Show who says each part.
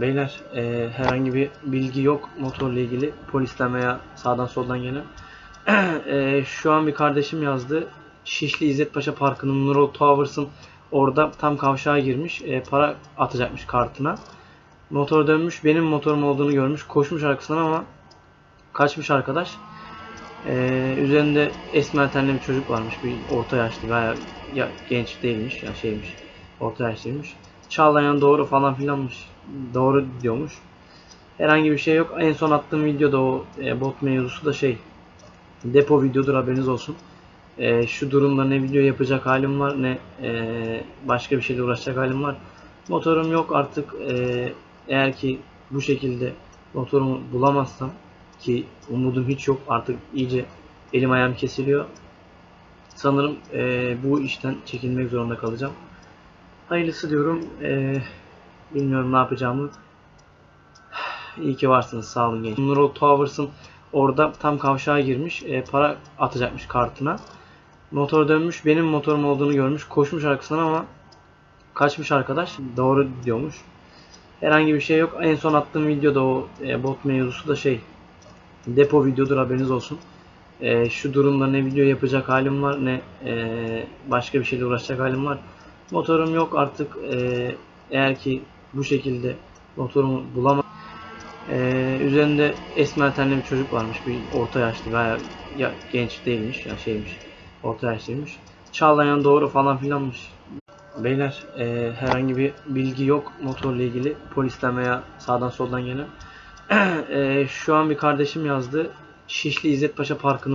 Speaker 1: Beyler e, herhangi bir bilgi yok motorla ilgili polisten veya sağdan soldan gelen. E, şu an bir kardeşim yazdı. Şişli İzzet Paşa Parkı'nın Nurol Towers'ın orada tam kavşağa girmiş. E, para atacakmış kartına. Motor dönmüş. Benim motorum olduğunu görmüş. Koşmuş arkasından ama kaçmış arkadaş. E, üzerinde esmer tenli bir çocuk varmış. Bir orta yaşlı veya ya, genç değilmiş. Ya şeymiş. Orta yaşlıymış. Çağlayan doğru falan filanmış. Doğru diyormuş. Herhangi bir şey yok. En son attığım videoda o e, bot mevzusu da şey depo videodur haberiniz olsun. E, şu durumda ne video yapacak halim var ne e, başka bir şeyle uğraşacak halim var. Motorum yok artık e, eğer ki bu şekilde motorumu bulamazsam ki umudum hiç yok artık iyice elim ayağım kesiliyor. Sanırım e, bu işten çekilmek zorunda kalacağım. Hayırlısı diyorum. E, bilmiyorum ne yapacağımı. İyi ki varsınız. Sağ olun genç. Nurol Towers'ın orada tam kavşağa girmiş. E, para atacakmış kartına. Motor dönmüş. Benim motorum olduğunu görmüş. Koşmuş arkasından ama kaçmış arkadaş. Doğru diyormuş. Herhangi bir şey yok. En son attığım videoda o e, bot mevzusu da şey depo videodur haberiniz olsun. E, şu durumda ne video yapacak halim var ne e, başka bir şeyle uğraşacak halim var. Motorum yok artık e, eğer ki bu şekilde motorumu bulamam. E, üzerinde esmer tenli bir çocuk varmış. Bir orta yaşlı veya ya, genç değilmiş. Ya şeymiş. Orta yaşlıymış. Çağlayan doğru falan filanmış. Beyler e, herhangi bir bilgi yok motorla ilgili polisten veya sağdan soldan gelen. E, şu an bir kardeşim yazdı. Şişli İzzet Paşa Parkı'nın